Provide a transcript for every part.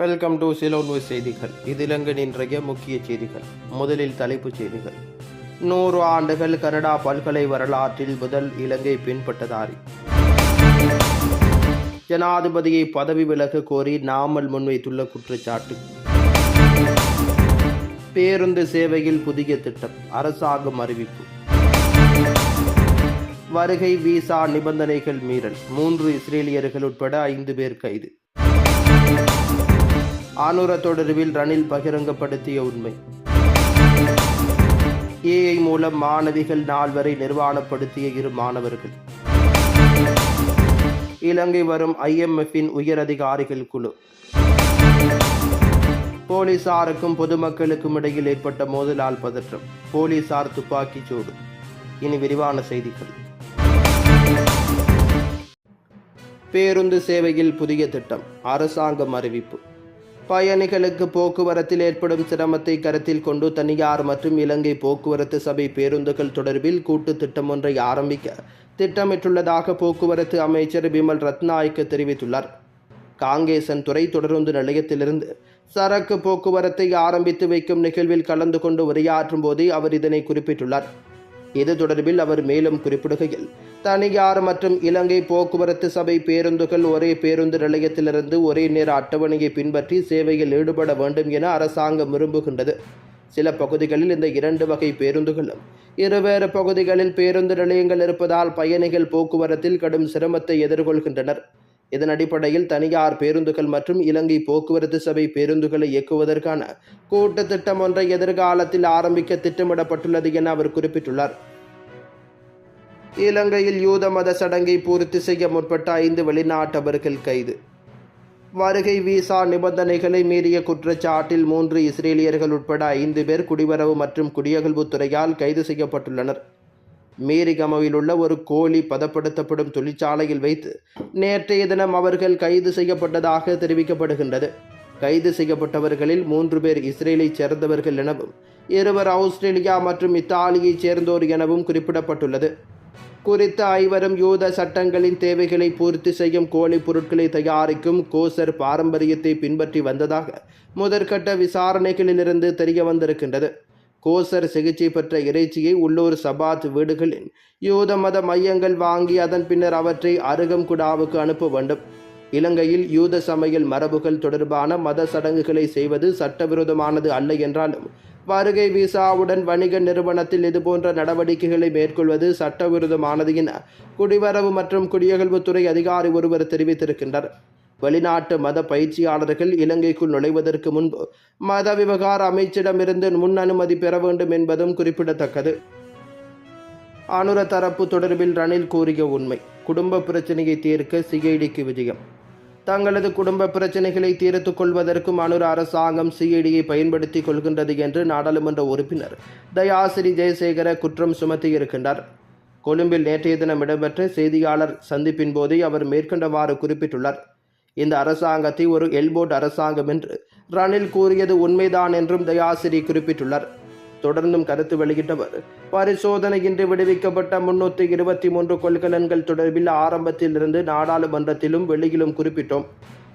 Welcome to சிலோன்வு செய்திகள். இது இன்றைய முக்கிய செய்திகள். முதலில் தலைப்புச் செய்திகள். நூறு ஆண்டுகள் கனடா பல்கலை வரலாற்றில் முதல் இலங்கை பின்பட்டதாரி ஜனாதிபதியை பதவி விலக கோரி நாமல் முன்வைத்துள்ள குற்றச்சாட்டு. பேருந்து சேவையில் புதிய திட்டம். அரசாங்கம் அறிவிப்பு. வருகை விசா நிபந்தனைகள் மீறல். மூன்று இஸ்ரேலியர்கள் உட்பட ஐந்து பேர் கைது. ஆணுர தொடர்பில் ரணில் பகிரங்கப்படுத்திய உண்மை. ஏஐ மூலம் மாணவிகள் நால்வரை நிர்வாணப்படுத்திய இரு மாணவர்கள். இலங்கை வரும் ஐஎம்எஃப்பின் உயர் அதிகாரிகள் குழு. போலீசாருக்கும் பொதுமக்களுக்கும் இடையில் ஏற்பட்ட மோதலால் பதற்றம். போலீசார் துப்பாக்கிச் சூடு. இனி விரிவான செய்திகள். பேருந்து சேவையில் புதிய திட்டம். அரசாங்கம் அறிவிப்பு. பயணிகளுக்கு போக்குவரத்தில் ஏற்படும் சிரமத்தை கருத்தில் கொண்டு தனியார் மற்றும் இலங்கை போக்குவரத்து சபை பேருந்துகள் தொடர்பில் கூட்டு திட்டம் ஒன்றை ஆரம்பிக்க திட்டமிட்டுள்ளதாக போக்குவரத்து அமைச்சர் பிமல் ரத்நாயக்கு தெரிவித்துள்ளார். காங்கேசன் துறை தொடருந்து நிலையத்திலிருந்து சரக்கு போக்குவரத்தை ஆரம்பித்து வைக்கும் நிகழ்வில் கலந்து கொண்டு உரையாற்றும் போதே அவர் இதனை குறிப்பிட்டுள்ளார். இது தொடர்பில் அவர் மேலும் குறிப்பிடுகையில் தனியார் மற்றும் இலங்கை போக்குவரத்து சபை பேருந்துகள் ஒரே பேருந்து நிலையத்திலிருந்து ஒரே நேர அட்டவணையை பின்பற்றி சேவையில் ஈடுபட வேண்டும் என அரசாங்கம் விரும்புகின்றது. சில பகுதிகளில் இந்த இரண்டு வகை பேருந்துகளும் இருவேறு பகுதிகளில் பேருந்து நிலையங்கள் இருப்பதால் பயணிகள் போக்குவரத்தில் கடும் சிரமத்தை எதிர்கொள்கின்றனர். இதன் அடிப்படையில் தனியார் பேருந்துகள் மற்றும் இலங்கை போக்குவரத்து சபை பேருந்துகளை இயக்குவதற்கான கூட்டு திட்டம் ஒன்றை எதிர்காலத்தில் ஆரம்பிக்க திட்டமிடப்பட்டுள்ளது என அவர் குறிப்பிட்டுள்ளார். இலங்கையில் யூத மத சடங்கை பூர்த்தி செய்ய முற்பட்ட ஐந்து வெளிநாட்டவர்கள் கைது. வருகை விசா நிபந்தனைகளை மீறிய குற்றச்சாட்டில் மூன்று இஸ்ரேலியர்கள் உட்பட ஐந்து பேர் குடிவரவு மற்றும் குடியகல்வுத்துறையால் கைது செய்யப்பட்டுள்ளனர். மீரிகமவில் உள்ள ஒரு கோழி பதப்படுத்தப்படும் தொழிற்சாலையில் வைத்து நேற்றைய தினம் அவர்கள் கைது செய்யப்பட்டதாக தெரிவிக்கப்படுகின்றது. கைது செய்யப்பட்டவர்களில் மூன்று பேர் இஸ்ரேலைச் சேர்ந்தவர்கள் எனவும் இருவர் ஆஸ்திரேலியா மற்றும் இத்தாலியைச் சேர்ந்தோர் எனவும் குறிப்பிடப்பட்டுள்ளது. குறித்த ஐவரும் யூத சட்டங்களின் தேவைகளை பூர்த்தி செய்யும் கோழி பொருட்களை தயாரிக்கும் கோசர் பாரம்பரியத்தை பின்பற்றி வந்ததாக முதற்கட்ட விசாரணைகளிலிருந்து தெரிய வந்திருக்கின்றது. கோசர் சிகிச்சை பெற்ற இறைச்சியை உள்ளூர் சபாத் வீடுகளின் யூத மத மையங்கள் வாங்கி அதன் பின்னர் அவற்றை அருகம்குடாவுக்கு அனுப்ப வேண்டும். இலங்கையில் யூத சமையல் மரபுகள் தொடர்பான மத சடங்குகளை செய்வது சட்டவிரோதமானது அல்ல என்றாலும் வருகை விசாவுடன் வணிக நிறுவனத்தில் இதுபோன்ற நடவடிக்கைகளை மேற்கொள்வது சட்டவிரோதமானது என குடிவரவு மற்றும் குடியகழ்வுத்துறை அதிகாரி ஒருவர் தெரிவித்திருக்கின்றார் வெளிநாட்டு மத பயிற்சியாளர்கள் இலங்கைக்குள் நுழைவதற்கு முன்பு மத விவகார அமைச்சிடமிருந்து முன் அனுமதி பெற வேண்டும் என்பதும் குறிப்பிடத்தக்கது. அனுர தரப்பு தொடர்பில் ரணில் கூறிய உண்மை. குடும்ப பிரச்சனையை தீர்க்க சிஐடிக்கு விஜயம். தங்களது குடும்ப பிரச்சனைகளை தீர்த்துக் கொள்வதற்கும் அனுர அரசாங்கம் சிஐடியை பயன்படுத்திக் கொள்கின்றது என்று நாடாளுமன்ற உறுப்பினர் தயாசிரி ஜெயசேகர குற்றம் சுமத்தியிருக்கின்றார். கொழும்பில் நேற்றைய தினம் இடம்பெற்ற செய்தியாளர் சந்திப்பின் போதே அவர் மேற்கண்டவாறு குறிப்பிட்டுள்ளார். இந்த அரசாங்கத்தை ஒரு எல்போர்ட் அரசாங்கம் என்று ரணில் கூறியது உண்மைதான் என்றும் தயாசிரி குறிப்பிட்டுள்ளார். தொடர்ந்தும் கருத்து வெளியிட்டவர். பரிசோதனையின்றி விடுவிக்கப்பட்ட முன்னூற்றி இருபத்தி மூன்று கொள்கலன்கள் தொடர்பில் ஆரம்பத்தில் இருந்து நாடாளுமன்றத்திலும் வெளியிலும் குறிப்பிட்டோம்.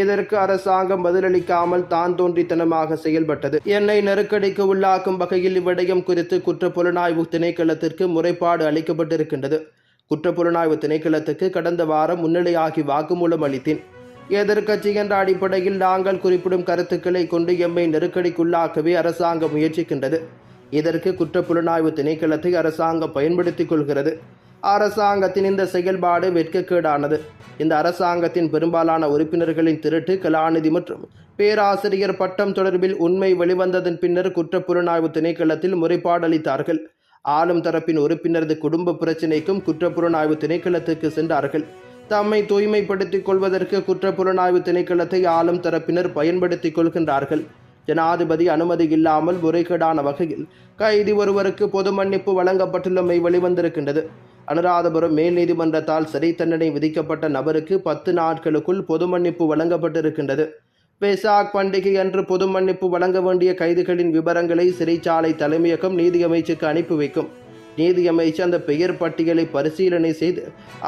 இதற்கு அரசாங்கம் பதிலளிக்காமல் தான் தோன்றித்தனமாக செயல்பட்டது. என்னை நெருக்கடிக்கு உள்ளாக்கும் வகையில் இவ்விடயம் குறித்து குற்றப்புலனாய்வு திணைக்களத்திற்கு முறைப்பாடு அளிக்கப்பட்டிருக்கின்றது. குற்றப்புலனாய்வு திணைக்களத்துக்கு கடந்த வாரம் முன்னிலையாகி வாக்குமூலம் அளித்தேன். எதிர்கட்சி என்ற அடிப்படையில் நாங்கள் குறிப்பிடும் கருத்துக்களை கொண்டு எம்மை நெருக்கடிக்குள்ளாக்கவே அரசாங்கம் முயற்சிக்கின்றது. இதற்கு குற்றப்புலனாய்வு திணைக்களத்தை அரசாங்கம் பயன்படுத்திக் கொள்கிறது. அரசாங்கத்தின் இந்த செயல்பாடு வெட்கக்கேடானது. இந்த அரசாங்கத்தின் பெரும்பாலான உறுப்பினர்களின் திருட்டு கலாநிதி மற்றும் பேராசிரியர் பட்டம் தொடர்பில் உண்மை வெளிவந்ததன் பின்னர் குற்றப்புலனாய்வு திணைக்களத்தில் முறைப்பாடு அளித்தார்கள். ஆளும் தரப்பின் உறுப்பினரது குடும்ப பிரச்சினைக்கும் குற்றப்புலனாய்வு திணைக்களத்துக்கு சென்றார்கள். தம்மை தூய்மைப்படுத்திக் கொள்வதற்கு குற்றப்புலனாய்வு திணைக்களத்தை ஆளும் தரப்பினர் பயன்படுத்திக் கொள்கின்றார்கள். ஜனாதிபதி அனுமதி இல்லாமல் முறைகேடான வகையில் கைதி ஒருவருக்கு பொது மன்னிப்பு வழங்கப்பட்டுள்ளமை வெளிவந்திருக்கின்றது. அனுராதபுரம் மேல் நீதிமன்றத்தால் சிறை தண்டனை விதிக்கப்பட்ட நபருக்கு பத்து நாட்களுக்குள் பொது மன்னிப்பு வழங்கப்பட்டிருக்கின்றது. வெசாக் பண்டிகை அன்று பொது மன்னிப்பு வழங்க வேண்டிய கைதிகளின் விவரங்களை சிறைச்சாலை தலைமையகம் நீதியமைச்சுக்கு அனுப்பி வைக்கும். நீதியமைச்சு அந்த பெயர் பட்டியலை பரிசீலனை செய்து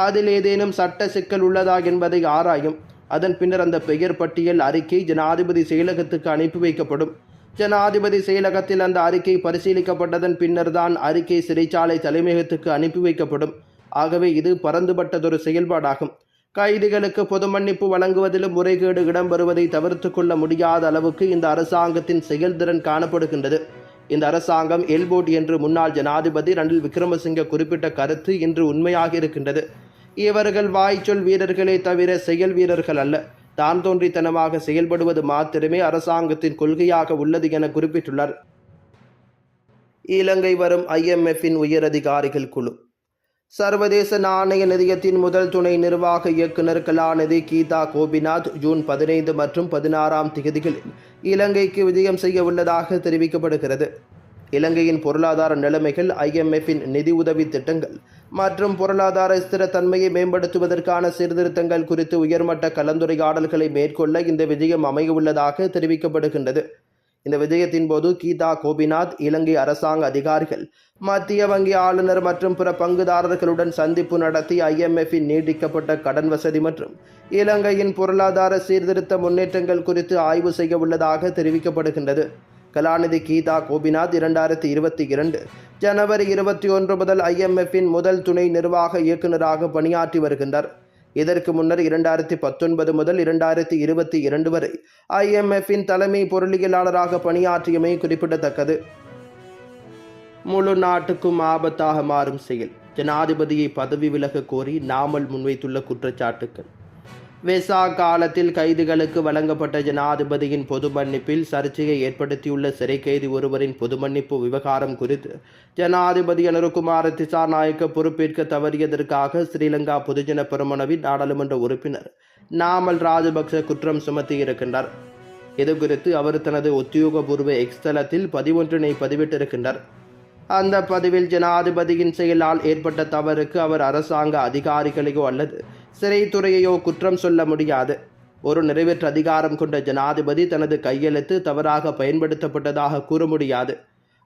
அதில் ஏதேனும் சட்ட சிக்கல் உள்ளதா என்பதை ஆராயும். அதன் பின்னர் அந்த பெயர் பட்டியல் அறிக்கை ஜனாதிபதி செயலகத்துக்கு அனுப்பி வைக்கப்படும். ஜனாதிபதி செயலகத்தில் அந்த அறிக்கை பரிசீலிக்கப்பட்டதன் பின்னர்தான் அறிக்கை சிறைச்சாலை தலைமையகத்துக்கு அனுப்பி வைக்கப்படும். ஆகவே இது பரந்துபட்டதொரு செயல்பாடாகும். கைதிகளுக்கு பொது மன்னிப்பு வழங்குவதிலும் முறைகேடு இடம்பெறுவதை தவிர்த்து கொள்ள முடியாத அளவுக்கு இந்த அரசாங்கத்தின் செயல்திறன் காணப்படுகின்றது. இந்த அரசாங்கம் எல்போட் என்று முன்னாள் ஜனாதிபதி ரணில் விக்ரமசிங்க குறிப்பிட்ட கருத்து இன்று உண்மையாக இருக்கின்றது. இவர்கள் வாய்ச்சொல் வீரர்களே தவிர செயல் வீரர்கள் அல்ல. தான் தோன்றித்தனமாக செயல்படுவது மாத்திரமே அரசாங்கத்தின் கொள்கையாக உள்ளது என குறிப்பிட்டுள்ளார். இலங்கை வரும் ஐஎம்எஃப்பின் உயரதிகாரிகள் குழு. சர்வதேச நாணய நிதியத்தின் முதல் துணை நிர்வாக இயக்குனர் கலாநிதி கீதா கோபிநாத் ஜூன் பதினைந்து மற்றும் பதினாறாம் தேதிகளில் இலங்கைக்கு விஜயம் செய்ய உள்ளதாக தெரிவிக்கப்படுகிறது. இலங்கையின் பொருளாதார நிலைமைகள் ஐஎம்எஃப்பின் நிதி உதவி திட்டங்கள் மற்றும் பொருளாதார ஸ்திரத்தன்மையை மேம்படுத்துவதற்கான சீர்திருத்தங்கள் குறித்து உயர்மட்ட கலந்துரையாடல்களை மேற்கொள்ள இந்த விஜயம் அமையவுள்ளதாக தெரிவிக்கப்படுகின்றது. இந்த விஜயத்தின் போது கீதா கோபிநாத் இலங்கை அரசாங்க அதிகாரிகள் மத்திய வங்கி ஆளுநர் மற்றும் பிற பங்குதாரர்களுடன் சந்திப்பு நடத்தி ஐஎம்எஃப்பின் நீடிக்கப்பட்ட கடன் வசதி மற்றும் இலங்கையின் பொருளாதார சீர்திருத்த முன்னேற்றங்கள் குறித்து ஆய்வு செய்ய உள்ளதாக தெரிவிக்கப்படுகின்றது. கலாநிதி கீதா கோபிநாத் இரண்டாயிரத்தி இருபத்தி இரண்டு ஜனவரி இருபத்தி ஒன்று முதல் ஐஎம்எஃப்பின் முதல் துணை நிர்வாக இயக்குநராக பணியாற்றி வருகின்றார். இதற்கு முன்னர் இரண்டாயிரத்தி பத்தொன்பது முதல் இரண்டாயிரத்தி இருபத்தி இரண்டு வரை ஐஎம்எஃப்பின் தலைமை பொருளியலாளராக பணியாற்றியமை குறிப்பிடத்தக்கது. முழு நாட்டுக்கும் ஆபத்தாக மாறும் செயல். ஜனாதிபதியை பதவி விலக கோரி நாமல் முன்வைத்துள்ள குற்றச்சாட்டுக்கள். வெசா காலத்தில் கைதிகளுக்கு வழங்கப்பட்ட ஜனாதிபதியின் பொது மன்னிப்பில் சர்ச்சையை ஏற்படுத்தியுள்ள சிறை கைதி ஒருவரின் பொது மன்னிப்பு விவகாரம் குறித்து ஜனாதிபதி அனுருகுமார திசாநாயக்க பொறுப்பேற்க தவறியதற்காக ஸ்ரீலங்கா பொதுஜன பெருமனவின் நாடாளுமன்ற உறுப்பினர் நாமல் ராஜபக்ச குற்றம் சுமத்தியிருக்கின்றார் இது குறித்து அவர் தனது உத்தியோகபூர்வ எக்ஸ் தளத்தில் பதிவொன்றினை பதிவிட்டிருக்கின்றார். அந்த பதிவில் ஜனாதிபதியின் செயலால் ஏற்பட்ட தவறுக்கு அவர் அரசாங்க அதிகாரிகளையோ அல்லது சிறைத்துறையையோ குற்றம் சொல்ல முடியாது. ஒரு நிறைவேற்று அதிகாரம் கொண்ட ஜனாதிபதி தனது கையெழுத்து தவறாக பயன்படுத்தப்பட்டதாக கூற முடியாது.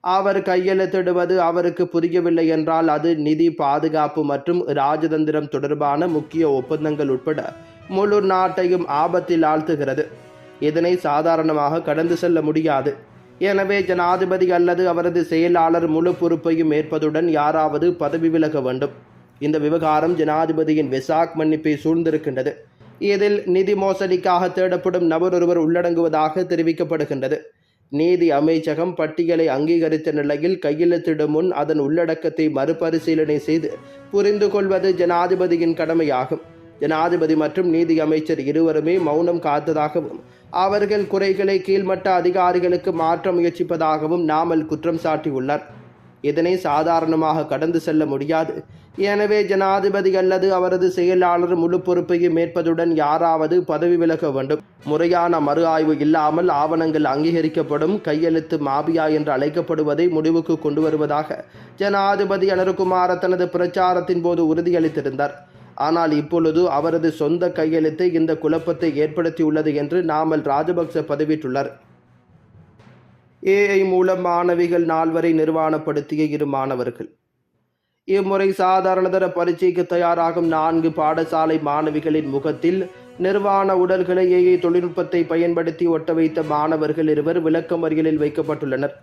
அவர் கையெழுத்திடுவது அவருக்கு புரியவில்லை என்றால் அது நிதி பாதுகாப்பு மற்றும் ராஜதந்திரம் தொடர்பான முக்கிய ஒப்பந்தங்கள் உட்பட முழு நாட்டையும் ஆபத்தில் ஆழ்த்துகிறது. இதனை சாதாரணமாக கடந்து செல்ல முடியாது. எனவே ஜனாதிபதி அல்லது அவரது செயலாளர் முழு பொறுப்பையும் ஏற்பதுடன் யாராவது பதவி விலக வேண்டும். இந்த விவகாரம் ஜனாதிபதியின் வெசாக் மன்னிப்பை சூழ்ந்திருக்கின்றது. இதில் நிதி மோசடிக்காக தேடப்படும் நபர் ஒருவர் உள்ளடங்குவதாக தெரிவிக்கப்படுகின்றது. நீதி அமைச்சகம் பட்டியலை அங்கீகரித்த நிலையில் கையெழுத்திடும் முன் அதன் உள்ளடக்கத்தை மறுபரிசீலனை செய்து புரிந்து கொள்வது ஜனாதிபதியின் கடமையாகும். ஜனாதிபதி மற்றும் நீதி அமைச்சர் இருவருமே மௌனம் காத்ததாகவும் அவர்கள் குறைகளை கீழ்மட்ட அதிகாரிகளுக்கு மாற்ற முயற்சிப்பதாகவும் நாமல் குற்றம் சாட்டியுள்ளார். இதனை சாதாரணமாக கடந்து செல்ல முடியாது. எனவே ஜனாதிபதி அல்லது அவரது செயலாளர் முழு பொறுப்பையும் ஏற்பதுடன் யாராவது பதவி விலக வேண்டும். முறையான மறு ஆய்வு இல்லாமல் ஆவணங்கள் அங்கீகரிக்கப்படும் கையெழுத்து மாபியா என்று அழைக்கப்படுவதை முடிவுக்கு கொண்டு வருவதாக ஜனாதிபதி அனருகுமார தனது பிரச்சாரத்தின் போது உறுதியளித்திருந்தார். ஆனால் இப்பொழுது அவரது சொந்த கையெழுத்து இந்த குழப்பத்தை ஏற்படுத்தியுள்ளது என்று நாமல் ராஜபக்ச பதிவிட்டுள்ளார். ஏஐ மூலம் மாணவிகள் நால்வரை நிர்வாணப்படுத்திய இரு மாணவர்கள். இம்முறை சாதாரணதர பரீட்சைக்கு தயாராகும் நான்கு பாடசாலை மாணவிகளின் முகத்தில் நிர்வாண உடல்களை ஏஐ தொழில்நுட்பத்தை பயன்படுத்தி ஒட்ட வைத்த மாணவர்கள் இருவர் விளக்கமறியலில் வைக்கப்பட்டுள்ளனர்.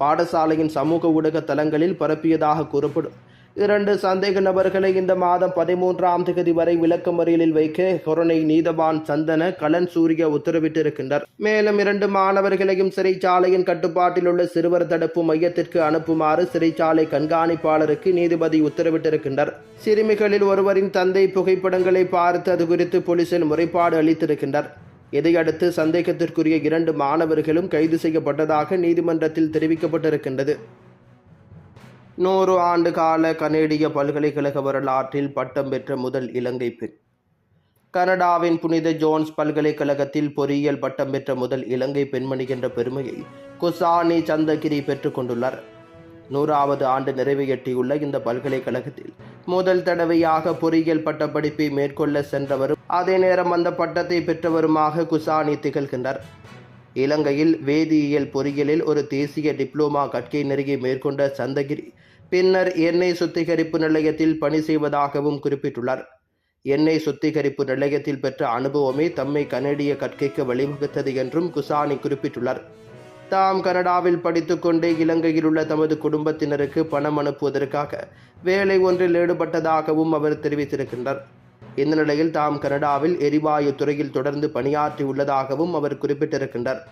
பாடசாலையின் சமூக ஊடக தளங்களில் பரப்பியதாக கூறப்படும் இரண்டு சந்தேக நபர்களை இந்த மாதம் பதிமூன்றாம் தேதி வரை விளக்கமறியலில் வைக்க கொரோனை நீதவான் சந்தன கலன் சூரிய உத்தரவிட்டிருக்கின்றார். மேலும் இரண்டு மாணவர்களையும் சிறைச்சாலையின் கட்டுப்பாட்டில் உள்ள சிறுவர் தடுப்பு மையத்திற்கு அனுப்புமாறு சிறைச்சாலை கண்காணிப்பாளருக்கு நீதிபதி உத்தரவிட்டிருக்கின்றார். சிறுமிகளில் ஒருவரின் தந்தை புகைப்படங்களை பார்த்து அது குறித்து போலீசில் முறைப்பாடு அளித்திருக்கின்றார். இதையடுத்து சந்தேகத்திற்குரிய இரண்டு மாணவர்களும் கைது செய்யப்பட்டதாக நீதிமன்றத்தில் தெரிவிக்கப்பட்டிருக்கின்றது. நூறு ஆண்டு கால கனேடிய பல்கலைக்கழக வரலாற்றில் பட்டம் பெற்ற முதல் இலங்கை பெண். கனடாவின் புனித ஜோன்ஸ் பல்கலைக்கழகத்தில் பொறியியல் பட்டம் பெற்ற முதல் இலங்கை பெண்மணி என்ற பெருமையை குசானி சந்தகிரி பெற்றுக்கொண்டுள்ளார் நூறாவது ஆண்டு நிறைவை எட்டியுள்ள இந்த பல்கலைக்கழகத்தில் முதல் தடவையாக பொறியியல் பட்டப்படிப்பை மேற்கொள்ள சென்றவரும் அதே நேரம் அந்த பட்டத்தை பெற்றவருமாக குசானி திகழ்கின்றார். இலங்கையில் வேதியியல் பொறியியலில் ஒரு தேசிய டிப்ளோமா கற்கை நெறியை மேற்கொண்ட சந்தகிரி பின்னர் எண்ணெய் சுத்திகரிப்பு நிலையத்தில் பணி செய்வதாகவும் குறிப்பிட்டுள்ளார். எண்ணெய் சுத்திகரிப்பு நிலையத்தில் பெற்ற அனுபவமே தம்மை கனடிய கற்கைக்கு வழிவகுத்தது என்றும் குசானி குறிப்பிட்டுள்ளார். தாம் கனடாவில் படித்துக்கொண்டே இலங்கையில் உள்ள தமது குடும்பத்தினருக்கு பணம் அனுப்புவதற்காக வேலை ஒன்றில் ஈடுபட்டதாகவும் அவர் தெரிவித்திருக்கின்றார். இந்த நிலையில் தாம் கனடாவில் எரிவாயு துறையில் தொடர்ந்து பணியாற்றி உள்ளதாகவும் அவர் குறிப்பிட்டிருக்கின்றார்.